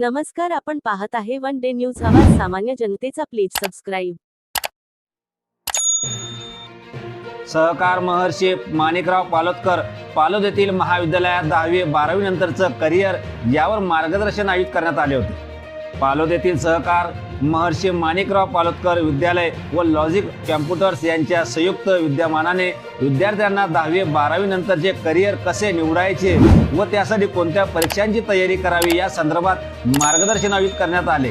नमस्कार आपण पाहत आहे वन डे न्यूज. आवाज सामान्य जनतेचा प्लीज सबस्क्राईब. सहकार महर्षी माणिकराव पालोदकर पालोद येथील महाविद्यालयात दहावी बारावी नंतरचं करिअर यावर मार्गदर्शन आयोजित करण्यात आले होते. पालोद येथील सहकार महर्षी माणिकराव पालोदकर विद्यालय व लॉजिक कॅम्प्युटर्स यांच्या संयुक्त विद्यमानाने विद्यार्थ्यांना दहावी बारावी नंतरचे करिअर कसे निवडायचे व त्यासाठी कोणत्या परीक्षांची तयारी करावी या संदर्भात मार्गदर्शन आयोजित करण्यात आले.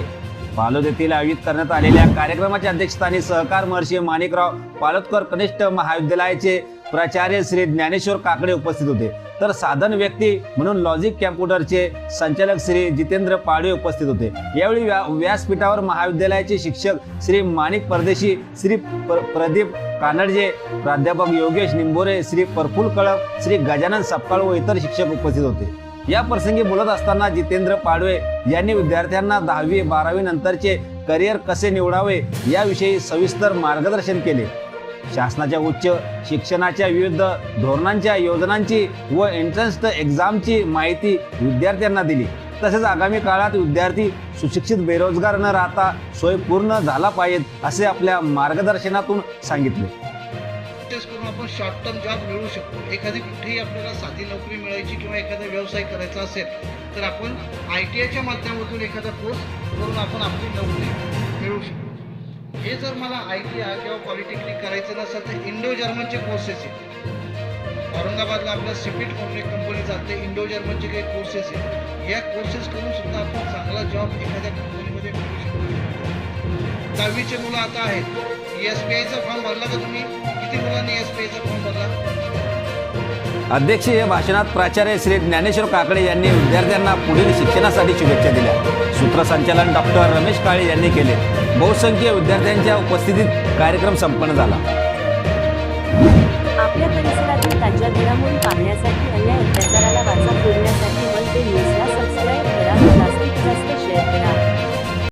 पालोद येथील आयोजित करण्यात आलेल्या कार्यक्रमाच्या अध्यक्षस्थानी सहकार महर्षी माणिकराव पालोदकर कनिष्ठ महाविद्यालयाचे प्राचार्य श्री ज्ञानेश्वर काकडे उपस्थित होते. तर साधन व्यक्ती म्हणून लॉजिक कॅम्प्युटरचे संचालक श्री जितेंद्र पाडवे उपस्थित होते. यावेळी व्या व्यासपीठावर महाविद्यालयाचे शिक्षक श्री माणिक परदेशी श्री प्र- प्रदीप कानडजे प्राध्यापक योगेश निंबोरे श्री प्रफुल कळप श्री गजानन सपकाळ व इतर शिक्षक उपस्थित होते. या प्रसंगी बोलत असताना जितेंद्र पाडवे यांनी विद्यार्थ्यांना दहावी बारावी नंतरचे करिअर कसे निवडावे याविषयी सविस्तर मार्गदर्शन केले. शासनाच्या उच्च शिक्षणाच्या विविध धोरणांच्या योजनांची व एंट्रन्स एक्झामची माहिती विद्यार्थ्यांना दिली. तसेच आगामी काळात विद्यार्थी सुशिक्षित बेरोजगार न राहता सोय पूर्ण झाला पाहिजेत असे आपल्या मार्गदर्शनातून सांगितले. करून आपण शॉर्ट टर्म जॉब मिळवू शकतो. एखादी कुठेही आपल्याला साधी नोकरी मिळायची किंवा एखादा व्यवसाय करायचा असेल तर आपण आय टी आयच्या माध्यमातून एखादा कोर्स करून आपण आपली नोकरी मिळवू शकतो. हे जर मला आय टी आय किंवा पॉलिटेक्निक करायचं नसेल तर इंडो जर्मनचे कोर्सेस आहेत. औरंगाबादला आपलं सिपीट कंपनी कंपनी जाते इंडो जर्मनचे काही कोर्सेस आहेत. या कोर्सेस करून सुद्धा आपण चांगला जॉब एखाद्या कंपनीमध्ये मिळवू शकतो. दहावीचे मुलं आता आहेत. एस बी आयचा फॉर्म भरला का तुम्ही? किती मुलांनी एस बी आयचा फॉर्म भरला? अध्यक्षीय भाषणात प्राचार्य श्री ज्ञानेश्वर काकडे यांनी विद्यार्थ्यांना पुढील शिक्षणासाठी शुभेच्छा दिल्या. सूत्रसंचालन डॉक्टर रमेश काळे यांनी केले. बहुसंख्य विद्यार्थ्यांच्या उपस्थितीत कार्यक्रम संपन्न झाला.